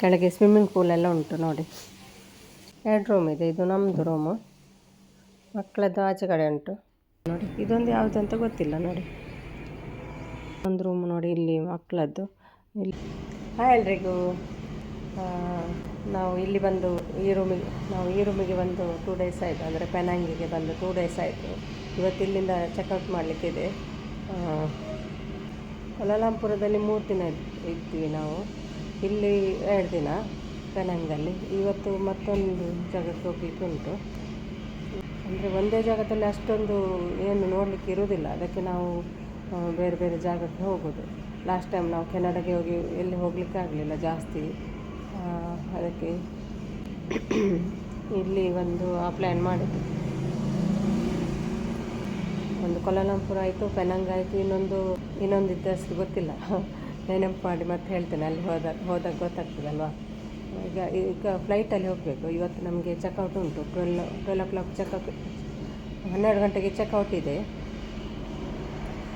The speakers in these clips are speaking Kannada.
ಕೆಳಗೆ ಸ್ವಿಮ್ಮಿಂಗ್ ಪೂಲ್ ಎಲ್ಲ ಉಂಟು ನೋಡಿ. ಎರಡು ರೂಮ್ ಇದೆ, ಇದು ನಮ್ಮದು ರೂಮು ಮಕ್ಕಳದ್ದು ಆಚೆ ಕಡೆ ಉಂಟು. ನೋಡಿ, ಇದೊಂದು ಯಾವುದು ಅಂತ ಗೊತ್ತಿಲ್ಲ ನೋಡಿ. ಒಂದು ರೂಮ್ ನೋಡಿ ಇಲ್ಲಿ ಮಕ್ಕಳದ್ದು. ಇಲ್ಲಿ ಹಾಯ್ ಎಲ್ರಿಗೂ. ನಾವು ಇಲ್ಲಿ ಬಂದು ಈ ರೂಮಿಗೆ ನಾವು ಈ ರೂಮಿಗೆ ಬಂದು ಟೂ ಡೇಸ್ ಆಯಿತು. ಅಂದರೆ ಪೆನಾಂಗಿಗೆ ಬಂದು ಟೂ ಡೇಸ್ ಆಯಿತು. ಇವತ್ತು ಇಲ್ಲಿಂದ ಚೆಕ್ಔಟ್ ಮಾಡಲಿಕ್ಕಿದೆ. ಕೊಲಾಲಂಪುರದಲ್ಲಿ ಮೂರು ದಿನ ಇದ್- ಇದ್ವಿ ನಾವು. ಇಲ್ಲಿ ಎರಡು ದಿನ ಪೆನಂಗಲ್ಲಿ ಇವತ್ತು ಮತ್ತೊಂದು ಜಾಗಕ್ಕೆ ಹೋಗ್ಲಿಕ್ಕೆ ಉಂಟು. ಅಂದರೆ ಒಂದೇ ಜಾಗದಲ್ಲಿ ಅಷ್ಟೊಂದು ಏನು ನೋಡಲಿಕ್ಕೆ ಇರುವುದಿಲ್ಲ. ಅದಕ್ಕೆ ನಾವು ಬೇರೆ ಬೇರೆ ಜಾಗಕ್ಕೆ ಹೋಗೋದು. ಲಾಸ್ಟ್ ಟೈಮ್ ನಾವು ಕೆನಡಾಗೆ ಹೋಗಿ ಎಲ್ಲಿ ಹೋಗಲಿಕ್ಕೆ ಆಗಲಿಲ್ಲ ಜಾಸ್ತಿ. ಅದಕ್ಕೆ ಇಲ್ಲಿ ಒಂದು, ಆ ಪ್ಲ್ಯಾನ್ ಮಾಡಿದ್ದು. ಒಂದು ಕೊಲಾಲಂಪುರ ಆಯಿತು, ಪೆನಂಗ್ ಆಯಿತು, ಇನ್ನೊಂದು ಇನ್ನೊಂದು ಇದ್ದಷ್ಟು ಗೊತ್ತಿಲ್ಲ. ನೆನಪು ಮಾಡಿ ಮತ್ತೆ ಹೇಳ್ತೇನೆ, ಅಲ್ಲಿ ಹೋದಾಗ ಹೋದಾಗ ಗೊತ್ತಾಗ್ತದಲ್ವಾ? ಈಗ ಈಗ ಫ್ಲೈಟಲ್ಲಿ ಹೋಗಬೇಕು. ಇವತ್ತು ನಮಗೆ ಚೆಕ್ಔಟ್ ಉಂಟು. Twelve twelve o'clock checkout ಹನ್ನೆರಡು ಗಂಟೆಗೆ ಚೆಕ್ಔಟ್ ಇದೆ.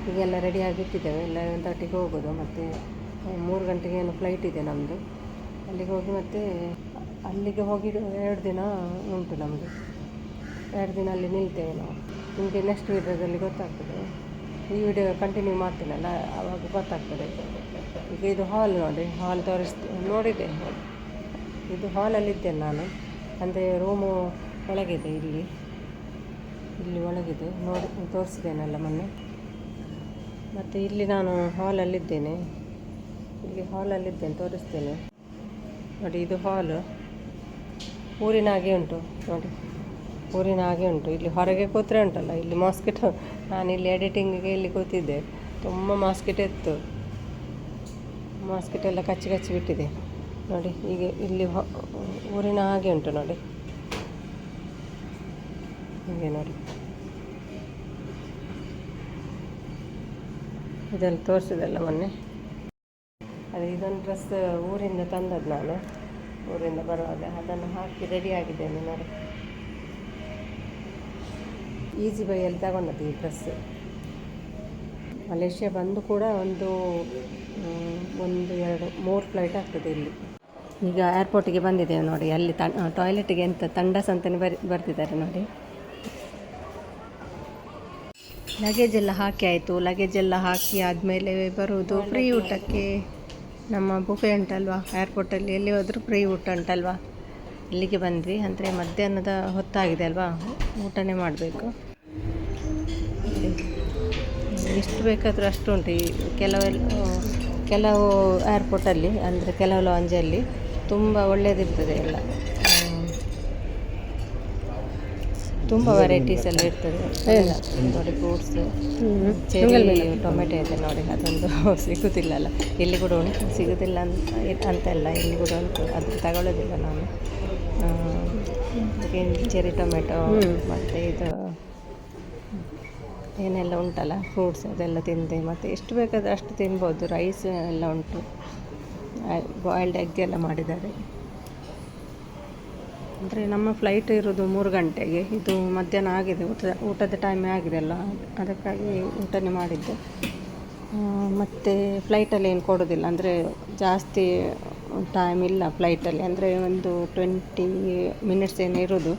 ಈಗೆಲ್ಲ ರೆಡಿ ಆಗಿಟ್ಟಿದ್ದೇವೆ. ಲೆವೆನ್ ತರ್ಟಿಗೆ ಹೋಗೋದು. ಮತ್ತು ಮೂರು ಗಂಟೆಗೆ ಏನು ಫ್ಲೈಟ್ ಇದೆ ನಮ್ಮದು ಅಲ್ಲಿಗೆ ಹೋಗಿ ಮತ್ತೆ ಅಲ್ಲಿಗೆ ಹೋಗಿ ಎರಡು ದಿನ ಉಂಟು ನಮ್ಮದು ಎರಡು ದಿನ ಅಲ್ಲಿ ನಿಲ್ತೇವೆ ನಾವು. ನಿಮಗೆ ನೆಕ್ಸ್ಟ್ ವಿಡಿಯೋದಲ್ಲಿ ಗೊತ್ತಾಗ್ತದೆ. ಈ ವಿಡಿಯೋ ಕಂಟಿನ್ಯೂ ಮಾಡ್ತೀನಲ್ಲ ಆವಾಗ ಗೊತ್ತಾಗ್ತದೆ. ಈಗ ಇದು ಹಾಲ್ ನೋಡಿ ಹಾಲ್ ತೋರಿಸ್ ನೋಡಿದೆ. ಇದು ಹಾಲಲ್ಲಿದ್ದೇನೆ ನಾನು. ಅಂದರೆ ರೂಮು ಒಳಗಿದೆ ಇಲ್ಲಿ. ಇಲ್ಲಿ ಒಳಗಿದೆ. ನೋಡಿ, ತೋರಿಸಿದ್ದೇನಲ್ಲ ಮೊನ್ನೆ. ಮತ್ತು ಇಲ್ಲಿ ನಾನು ಹಾಲಲ್ಲಿದ್ದೇನೆ ಇಲ್ಲಿ ಹಾಲಲ್ಲಿದ್ದೇನೆ ತೋರಿಸ್ತೇನೆ. ನೋಡಿ, ಇದು ಹಾಲ್ ಊರಿನ ಹಾಗೆ ಉಂಟು, ನೋಡಿ. ಊರಿನ ಹಾಗೆ ಉಂಟು. ಇಲ್ಲಿ ಹೊರಗೆ ಕೂತ್ರೆ ಉಂಟಲ್ಲ, ಇಲ್ಲಿ ಮಾಸ್ಕಿಟೋ ನಾನು ಇಲ್ಲಿ ಎಡಿಟಿಂಗಿಗೆ ಇಲ್ಲಿ ಕೂತಿದ್ದೆ. ತುಂಬ ಮಾಸ್ಕಿಟೋ ಇತ್ತು. ಮಾಸ್ಕಿಟೋ ಎಲ್ಲ ಕಚ್ಚಿ ಕಚ್ಚಿ ಬಿಟ್ಟಿದೆ. ನೋಡಿ ಈಗ ಇಲ್ಲಿ ಊರಿನ ಹಾಗೆ ಉಂಟು ನೋಡಿ. ಹೀಗೆ ನೋಡಿ. ಇದೆಲ್ಲ ತೋರಿಸಿದೆಲ್ಲ ಮೊನ್ನೆ. ಅದು ಇದೊಂದು ಡ್ರೆಸ್ ಊರಿಂದ ತಂದದ್ದು ನಾನು. ಊರಿಂದ ಬರುವಾಗ. ಅದನ್ನು ಹಾಕಿ ರೆಡಿ ಆಗಿದ್ದೇನೆ ನೋಡಿ. ಈಸಿ ಬೈಯಲ್ಲಿ ತಗೊಂಡದ್ದು ಈ ಡ್ರೆಸ್ ಮಲೇಷ್ಯಾ ಬಂದು ಕೂಡ ಒಂದು ಒಂದು ಎರಡು, ಮೂರು ಫ್ಲೈಟ್ ಆಗ್ತದೆ ಇಲ್ಲಿ. ಈಗ ಏರ್ಪೋರ್ಟಿಗೆ ಬಂದಿದ್ದೇವೆ ನೋಡಿ, ಅಲ್ಲಿ ತ ಟಾಯ್ಲೆಟಿಗೆ ಎಂತ ತಂಡಸ್ ಅಂತಲೇ ಬರಿ, ಬರ್ತಿದ್ದಾರೆ ನೋಡಿ. ಲಗೇಜ್ ಎಲ್ಲ ಹಾಕಿ ಆಯಿತು. ಲಗೇಜ್ ಎಲ್ಲ ಹಾಕಿ ಆದಮೇಲೆ ಬರುವುದು ಫ್ರೀ ಊಟಕ್ಕೆ. ನಮ್ಮ ಬುಫೆ ಉಂಟಲ್ವಾ? ಏರ್ಪೋರ್ಟಲ್ಲಿ ಎಲ್ಲಿ ಹೋದರೂ ಫ್ರೀ ಊಟ ಉಂಟಲ್ವಾ? ಇಲ್ಲಿಗೆ ಬಂದ್ವಿ. ಅಂದರೆ ಮಧ್ಯಾಹ್ನದ ಹೊತ್ತಾಗಿದೆ ಅಲ್ವಾ? ಊಟನೇ ಮಾಡಬೇಕು. ಎಷ್ಟು ಬೇಕಾದರೂ ಅಷ್ಟು ಉಂಟು. ಈ ಕೆಲವೆಲ್ಲ ಕೆಲವು ಏರ್ಪೋರ್ಟಲ್ಲಿ ಅಂದರೆ ಕೆಲವು ಲಾಂಜಲ್ಲಿ ತುಂಬ ಒಳ್ಳೆಯದಿರ್ತದೆ ಎಲ್ಲ. ತುಂಬ ವೆರೈಟೀಸ್ ಎಲ್ಲ ಇರ್ತದೆ. ನೋಡಿ ಫ್ರೂಟ್ಸ್ ಚೆರಿ ಟೊಮೆಟೊ ಇದೆ ನೋಡಿ ಅದೊಂದು ಸಿಗುತ್ತಿಲ್ಲಲ್ಲ ಇಲ್ಲಿ ಕೂಡ ಉಂಟು. ಸಿಗುತ್ತಿಲ್ಲ ಅಂತ ಅಂತೆಲ್ಲ ಇಲ್ಲಿ ಕೂಡ ಉಂಟು. ಅದು ತಗೊಳ್ಳೋದಿಲ್ಲ ನಾನು. ಚೆರಿ ಟೊಮೆಟೊ ಮತ್ತು ಇದು ಏನೆಲ್ಲ ಉಂಟಲ್ಲ? ಫ್ರೂಟ್ಸ್ ಅದೆಲ್ಲ ತಿಂದೆ. ಮತ್ತು ಎಷ್ಟು ಬೇಕಾದರೆ ಅಷ್ಟು ತಿನ್ಬೋದು. ರೈಸ್ ಎಲ್ಲ ಉಂಟು. ಬಾಯ್ಲ್ಡ್ ಎಗ್ ಎಲ್ಲ ಮಾಡಿದ್ದಾರೆ. ಅಂದರೆ ನಮ್ಮ ಫ್ಲೈಟ್ ಇರೋದು ಮೂರು ಗಂಟೆಗೆ. ಇದು ಮಧ್ಯಾಹ್ನ ಆಗಿದೆ. ಊಟ ಊಟದ ಟೈಮೇ ಆಗಿದೆ ಅಲ್ಲ? ಅದಕ್ಕಾಗಿ ಊಟನೇ ಮಾಡಿದ್ದೆ. ಮತ್ತು ಫ್ಲೈಟಲ್ಲಿ ಏನು ಕೊಡೋದಿಲ್ಲ. ಅಂದರೆ ಜಾಸ್ತಿ ಟೈಮ್ ಇಲ್ಲ ಫ್ಲೈಟಲ್ಲಿ ಅಂದರೆ ಒಂದು ಟ್ವೆಂಟಿ ಮಿನಿಟ್ಸ್ ಏನು ಇರೋದು.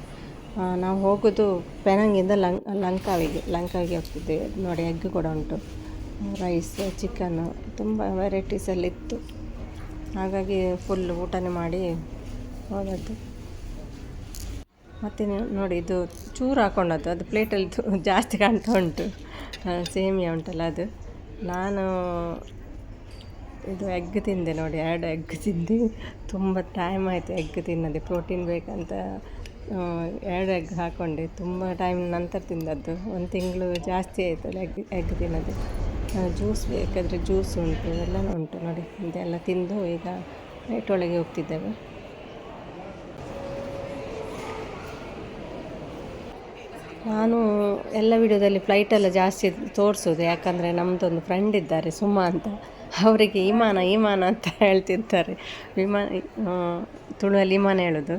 ನಾವು ಹೋಗೋದು ಪೆನಂಗಿಂದ ಲಂಕ್ ಲಂಕಾವಿಗೆ ಲಂಕಾವಿಗೆ ಹೋಗ್ತಿದ್ದೆ ನೋಡಿ, ಎಗ್ ಕೂಡ ಉಂಟು. ರೈಸ್ ಚಿಕನ್ನು ತುಂಬ ವೆರೈಟೀಸಲ್ಲಿ ಇತ್ತು. ಹಾಗಾಗಿ ಫುಲ್ ಊಟನೇ ಮಾಡಿ ಹೋದದ್ದು. ಮತ್ತು ನೋಡಿ, ಇದು ಚೂರು ಹಾಕೊಂಡದ್ದು. ಅದು ಪ್ಲೇಟಲ್ಲಿ ಜಾಸ್ತಿ ಕಾಣ್ತಾ ಉಂಟು. ಸೇಮಿಯ ಉಂಟಲ್ಲ ಅದು. ನಾನು ಇದು ಎಗ್ ತಿಂದೆ ನೋಡಿ. ಎರಡು ಎಗ್ ತಿಂದು. ತುಂಬ ಟೈಮ್ ಆಯಿತು ಎಗ್ ತಿನ್ನದೆ. ಪ್ರೋಟೀನ್ ಬೇಕಂತ. ಎರಡು ಎಗ್ ಹಾಕ್ಕೊಂಡೆ ತುಂಬ ಟೈಮ್ ನಂತರ ತಿಂದದ್ದು. ಒಂದು ತಿಂಗಳು ಜಾಸ್ತಿ ಆಯಿತು ಎಗ್ ಎಗ್ ತಿನ್ನೋದು. ಜ್ಯೂಸ್ ಬೇಕಾದರೆ ಜ್ಯೂಸ್ ಉಂಟು, ಎಲ್ಲನೂ ಉಂಟು ನೋಡಿ. ಇದೆಲ್ಲ ತಿಂದು ಈಗ ನೈಟ್ ಒಳಗೆ ಹೋಗ್ತಿದ್ದೇವೆ. ನಾನು ಎಲ್ಲ ವಿಡಿಯೋದಲ್ಲಿ ಫ್ಲೈಟೆಲ್ಲ ಜಾಸ್ತಿ ತೋರಿಸೋದು. ಯಾಕಂದರೆ ನಮ್ಮದೊಂದು ಫ್ರೆಂಡ್ ಇದ್ದಾರೆ, ಸುಮಾ ಅಂತ. ಅವರಿಗೆ ವಿಮಾನ ವಿಮಾನ ಅಂತ ಹೇಳ್ತಿರ್ತಾರೆ. ವಿಮಾನ ತುಳುವಲ್ಲಿ ವಿಮಾನ ಹೇಳೋದು.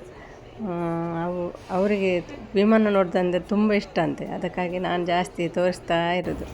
ಅವು ಅವರಿಗೆ ವಿಮಾನ ನೋಡೋದಂದ್ರೆ ತುಂಬ ಇಷ್ಟ ಅಂತೆ. ಅದಕ್ಕಾಗಿ ನಾನು ಜಾಸ್ತಿ ತೋರಿಸ್ತಾ ಇರೋದು.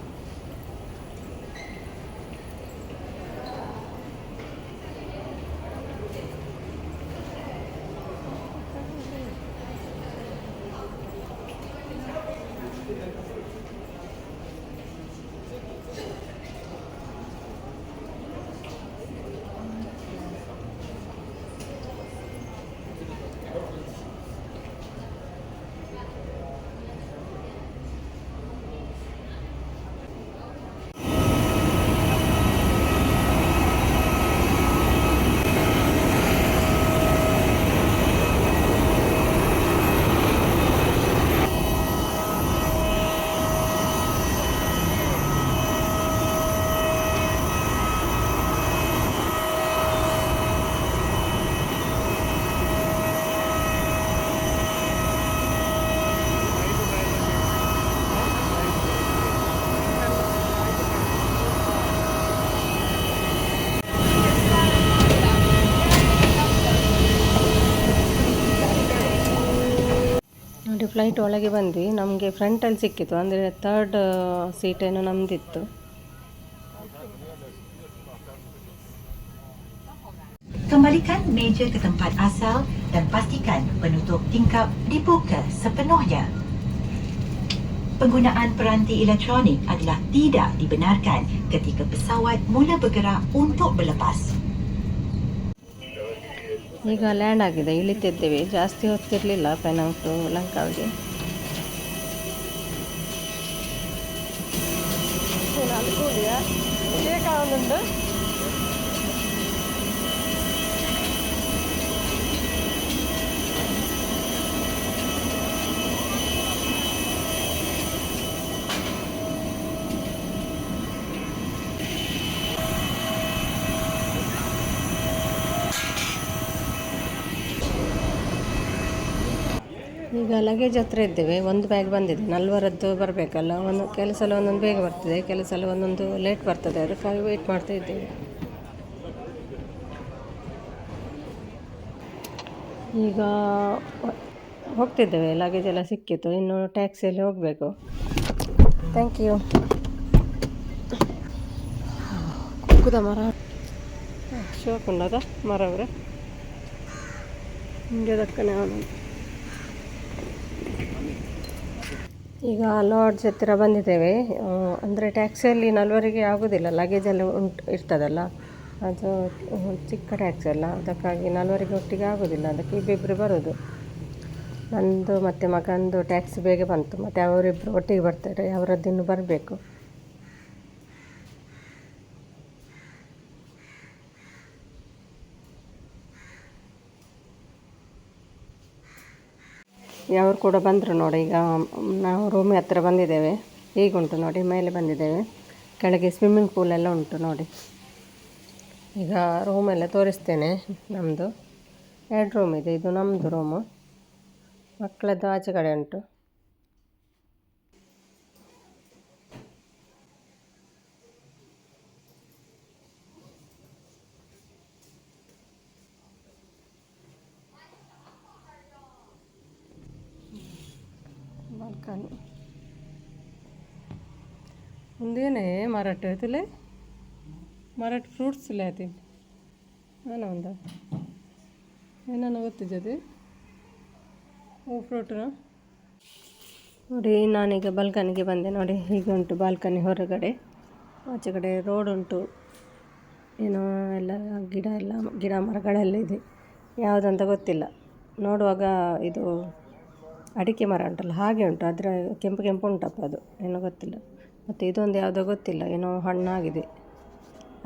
ಫ್ಲೈಟ್ ಒಳಗೆ ಬಂದ್ವಿ ನಮಗೆ ಫ್ರಂಟಲ್ಲಿ ಸಿಕ್ಕಿತು ಅಂದರೆ third ಸೀಟೇನೋ ನಮ್ಮದಿತ್ತು Kembalikan meja ke tempat asal dan pastikan penutup tingkap dibuka sepenuhnya. Penggunaan peranti elektronik adalah tidak dibenarkan ketika pesawat mula bergerak untuk berlepas. ಈಗ ಲ್ಯಾಂಡ್ ಆಗಿದೆ ಇಳಿತಿದ್ದೇವೆ. ಜಾಸ್ತಿ ಹೊತ್ತಿರಲಿಲ್ಲ ಪೆನಾಂಗ್ ಟು ಲಂಕಾವ್ಗೆ ನಾಲ್ಕು ಈಗ ಲಗೇಜ್ ಹತ್ರ ಇದ್ದೇವೆ, ಒಂದು ಬ್ಯಾಗ್ ಬಂದಿದೆ. ನಲ್ವರದ್ದು ಬರಬೇಕಲ್ಲ, ಒಂದು ಕೆಲಸಲ ಸಲ ಒಂದೊಂದು ಬೇಗ ಬರ್ತದೆ ಕೆಲಸಲ ಸಲ ಒಂದೊಂದು ಲೇಟ್ ಬರ್ತದೆ, ಅದಕ್ಕಾಗಿ ವೆಯ್ಟ್ ಮಾಡ್ತಾ ಇದ್ದೇವೆ. ಈಗ ಹೋಗ್ತಿದ್ದೇವೆ ಲಗೇಜ್ ಎಲ್ಲ ಸಿಕ್ಕಿತ್ತು, ಇನ್ನು ಟ್ಯಾಕ್ಸಿಯಲ್ಲಿ ಹೋಗಬೇಕು. ಥ್ಯಾಂಕ್ ಯು ಕುಕ್ಕುದ ಮರ? ಶಿವಕುಂಡದ ಮರವ್ರೆ ಹಿಂಗೆ ದಕ್ಕನೆ ಅವನು. ಈಗ ಲಾಡ್ಜ್ ಹತ್ತಿರ ಬಂದಿದ್ದೇವೆ. ಅಂದರೆ ಟ್ಯಾಕ್ಸಿಯಲ್ಲಿ ನಲ್ವರಿಗೆ ಆಗೋದಿಲ್ಲ. ಲಗೇಜೆಲ್ಲ ಉಂಟು, ಇರ್ತದಲ್ಲ. ಅದು ಚಿಕ್ಕ ಟ್ಯಾಕ್ಸಿ ಅಲ್ಲ. ಅದಕ್ಕಾಗಿ ನಲ್ವರಿಗೆ ಒಟ್ಟಿಗೆ ಆಗೋದಿಲ್ಲ. ಅದಕ್ಕೆ ಇಬ್ಬಿಬ್ಬರು ಬರೋದು. ನಂದು ಮತ್ತು ಮಗಂದು ಟ್ಯಾಕ್ಸಿ ಬೇಗ ಬಂತು. ಮತ್ತು ಅವರಿಬ್ಬರು ಒಟ್ಟಿಗೆ ಬರ್ತಾರೆ. ಅವರದ್ದು ಇನ್ನು ಬರಬೇಕು. ಅವರು ಕೂಡ ಬಂದರು ನೋಡಿ, ಈಗ ನಾವು ರೂಮ್ ಹತ್ರ ಬಂದಿದ್ದೇವೆ. ಹೀಗುಂಟು ನೋಡಿ, ಮೇಲೆ ಬಂದಿದ್ದೇವೆ. ಕೆಳಗೆ ಸ್ವಿಮ್ಮಿಂಗ್ ಪೂಲ್ ಎಲ್ಲ ಉಂಟು ನೋಡಿ. ಈಗ ರೂಮೆಲ್ಲ ತೋರಿಸ್ತೇನೆ ನಮ್ಮದು ಎರಡು ರೂಮ್ ಇದೆ, ಇದು ನಮ್ಮದು ರೂಮು ಮಕ್ಕಳದ್ದು ಆಚೆ ಕಡೆ ಉಂಟು ಬಾಲ್ಕನಿ ಒಂದೇನೇ ಮಾರಾಟ ತುಲೆ ಮರಟ್ ಫ್ರೂಟ್ಸ್ ಇಲ್ಲ. ತಿನ್ ಏನ ಒಂದ. ಗೊತ್ತಿದೆ ಅದು? ಓ ಫ್ರೂಟ್ನ ನೋಡಿ, ನಾನೀಗ ಬಾಲ್ಕನಿಗೆ ಬಂದೆ. ನೋಡಿ ಹೀಗೆ ಉಂಟು ಬಾಲ್ಕನಿ ಹೊರಗಡೆ. ಆಚೆ ಕಡೆ ರೋಡ್ ಉಂಟು. ಏನೋ ಎಲ್ಲ ಗಿಡ ಎಲ್ಲ, ಗಿಡ ಮರಗಳೆಲ್ಲ ಇದೆ. ಯಾವುದಂತ ಗೊತ್ತಿಲ್ಲ. ನೋಡುವಾಗ ಇದು ಅಡಿಕೆ ಮರ ಉಂಟಲ್ಲ, ಹಾಗೆ ಉಂಟು. ಅದರ ಕೆಂಪು ಕೆಂಪು ಉಂಟಪ್ಪ ಅದು. ಏನೋ ಗೊತ್ತಿಲ್ಲ. ಮತ್ತು ಇದೊಂದು ಯಾವುದೋ ಗೊತ್ತಿಲ್ಲ, ಏನೋ ಹಣ್ಣಾಗಿದೆ.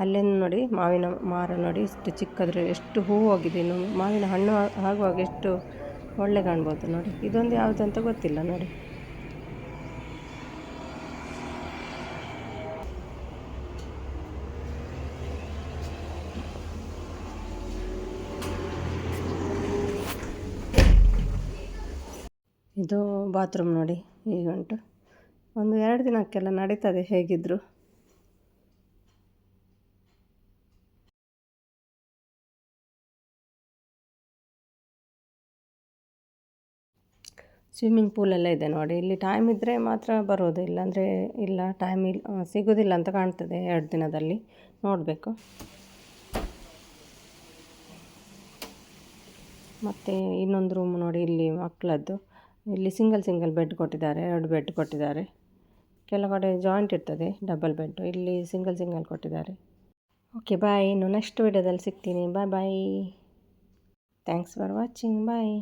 ಅಲ್ಲೇನು ನೋಡಿ, ಮಾವಿನ ಮಾರ ನೋಡಿ ಎಷ್ಟು ಚಿಕ್ಕದ್ರೆ ಎಷ್ಟು ಹೂವು ಆಗಿದೆ ಇನ್ನು ಮಾವಿನ ಹಣ್ಣು ಆಗುವಾಗ ಎಷ್ಟು ಒಳ್ಳೆ ಕಾಣ್ಬೋದು ನೋಡಿ. ಇದೊಂದು ಯಾವುದಂತ ಗೊತ್ತಿಲ್ಲ ನೋಡಿ. ಇದು ಬಾತ್ರೂಮ್ ನೋಡಿ, ಹೀಗುಂಟು. ಒಂದು ಎರಡು ದಿನಕ್ಕೆಲ್ಲ ನಡೀತದೆ ಹೇಗಿದ್ದರೂ ಸ್ವಿಮ್ಮಿಂಗ್ ಪೂಲೆಲ್ಲ ಇದೆ ನೋಡಿ. ಇಲ್ಲಿ ಟೈಮ್ ಇದ್ದರೆ ಮಾತ್ರ ಬರೋದು, ಇಲ್ಲಾಂದರೆ ಇಲ್ಲ ಟೈಮ್ ಇಲ್ಲ ಸಿಗೋದಿಲ್ಲ ಅಂತ ಕಾಣ್ತದೆ ಎರಡು ದಿನದಲ್ಲಿ. ನೋಡಬೇಕು. ಮತ್ತು ಇನ್ನೊಂದು ರೂಮ್ ನೋಡಿ, ಇಲ್ಲಿ ಮಕ್ಕಳದ್ದು. ಇಲ್ಲಿ ಸಿಂಗಲ್ ಸಿಂಗಲ್ ಬೆಡ್ ಕೊಟ್ಟಿದ್ದಾರೆ, ಎರಡು ಬೆಡ್ ಕೊಟ್ಟಿದ್ದಾರೆ. ಕೆಲವು ಕಡೆ ಜಾಯಿಂಟ್ ಇರ್ತದೆ ಡಬಲ್ ಬೆಡ್ ಇಲ್ಲಿ ಸಿಂಗಲ್ ಸಿಂಗಲ್ ಕೊಟ್ಟಿದ್ದಾರೆ. ಓಕೆ ಬಾಯ್ ಇನ್ನು ನೆಕ್ಸ್ಟ್ ವಿಡಿಯೋದಲ್ಲಿ ಸಿಗ್ತೀನಿ. Bye bye thanks for watching bye